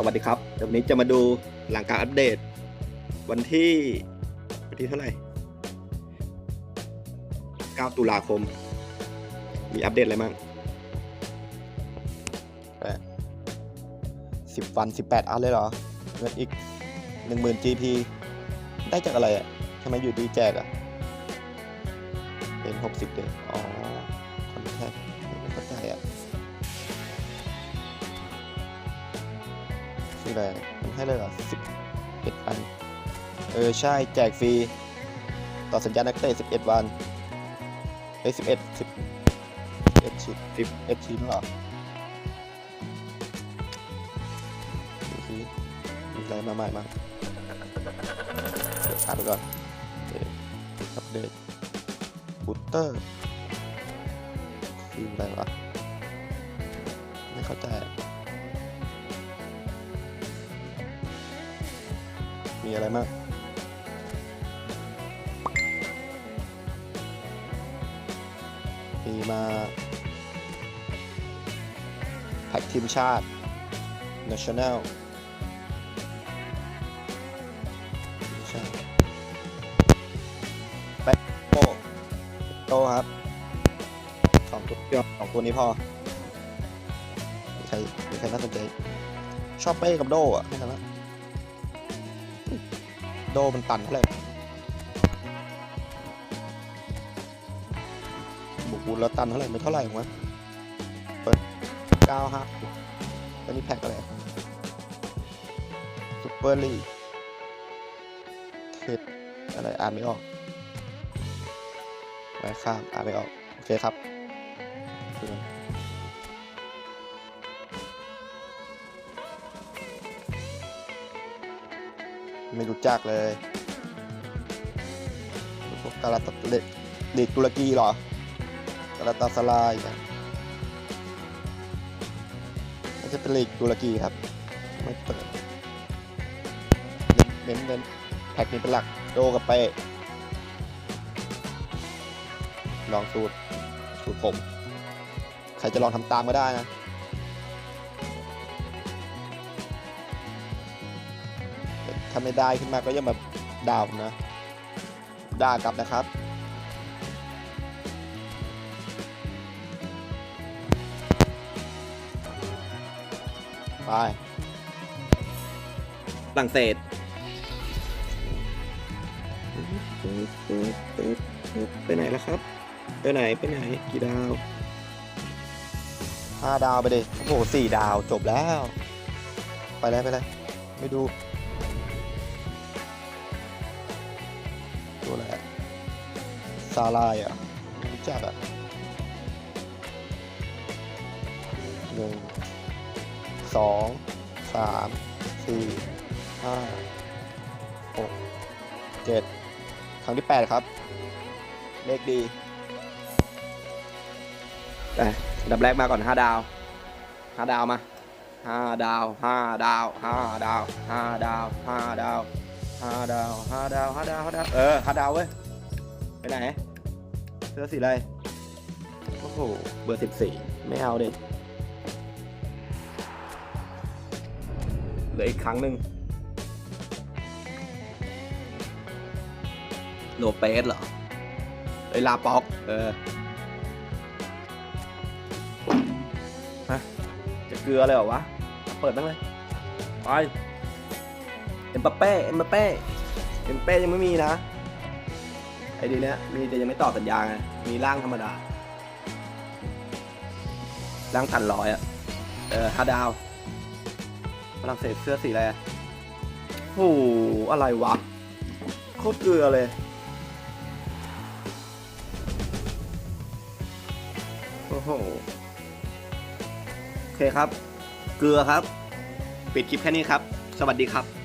สวัสดีครับเดี๋ยววันนี้จะมาดูหลังการอัปเดต วันที่วันที่เท่าไหร่ 9 ตุลาคม มีอัปเดตอะไรบ้างสิบวันสิบแปดอันเลยเหรอเงินอีกหนึ่งหมื่น GP ได้จากอะไรอะทำไมอยู่ดีแจกอะ เป็นหกสิบเดยอ๋อคอนแทค คืออะไรมันให้เลยเหรอสิบเอ็ดอัน เออ ใช่แจกฟรี ต่อสัญญานักเตะสิบเอ็ดวันเอ้สิบเอ็ดสิบเอ็ดชิ้นสิบเอ็ดชิ้นเหรอดูสิมีอะไรมาใหม่มางเดี๋ยวอ่านไปก่อนอัปเดตบูตเตอร์คืออะไรวะ ไม่เข้าใจ มีอะไรมางมีมาแพ็กทีมชาติ national แบ็คโตโตครับสองตัวสองตัวนี้พอมีใครมีใครน่าสนใจ ชอบเป้กับโดอะแค่นั้นละ โดมันตันเท่าไหร่บุกบูนแล้วตันเท่าไหร่ไม่เท่าไหร่หรอกวะเปิดเก้าห้าอันนี้แพ็กอะไรซุปเปอร์ลีเทดอะไรอ่านไม่ออกไปข้ามอ่านไม่ออก โอเคครับ ไม่รู้จักเลยพวกกาลาตัเล็กลีกตุรกีเหรอกาลาตาสลายนะน่าจะเป็นลีกตุรกีครับ ไม่เปิดเน้นเน้นแพ็กนี้เป็นหลักโดกับเป้ลองสูตรสูตรผม ใครจะลองทำตามก็ได้นะาไม่ได้ขึ้นมาก็อย่ามาด่าผมนะ ด่ากลับนะครับ ไปฝรั่งเศสไปไหนแล้วครับ ไปไหน ไปไหน กี่ดาวห้าดาวไปดิ โอ้โหสี่ดาวจบแล้ว ไปเลยไปเลยไม่ดู ตัวอะไรซาลายอะไม่รู้จักอะหนึ่งสองสามสี่ห้าหกเจ็ดครั้งที่แปดครับ เลขดีแต่ดับแรกมาก่อน5ดาว5ดาวมา5ดาว5ดาว5ดาว5ดาว5ดาว 5ดาว5ดาว5ดาว5ดาวเออ5ดาวเว้ยไปไหนเสื้อสีอะไรโอ้โหเบอร์14ไม่เอาเด็เหลืออีกครั้งหนึ่งโลเปสเหรอไอยลาป็อก เออจะเกลือเลยเหรอวะ เปิดบ้างเลย ไป เอ็มบัปเป้เอ็มบัปเป้เอ็มเป้ยังไม่มีนะไอ้ดีเนี้ยมีแต่ยังไม่ต่อสัญญาไงมีร่างธรรมดาร่างตันร้อยอะเออห้าดาวฝรั่งเศสเสื้อสีอะไรโอ้โหอะไรวะโคตรเกลือเลยโอ้โหโอเคครับ เกลือครับ ปิดคลิปแค่นี้ครับ สวัสดีครับ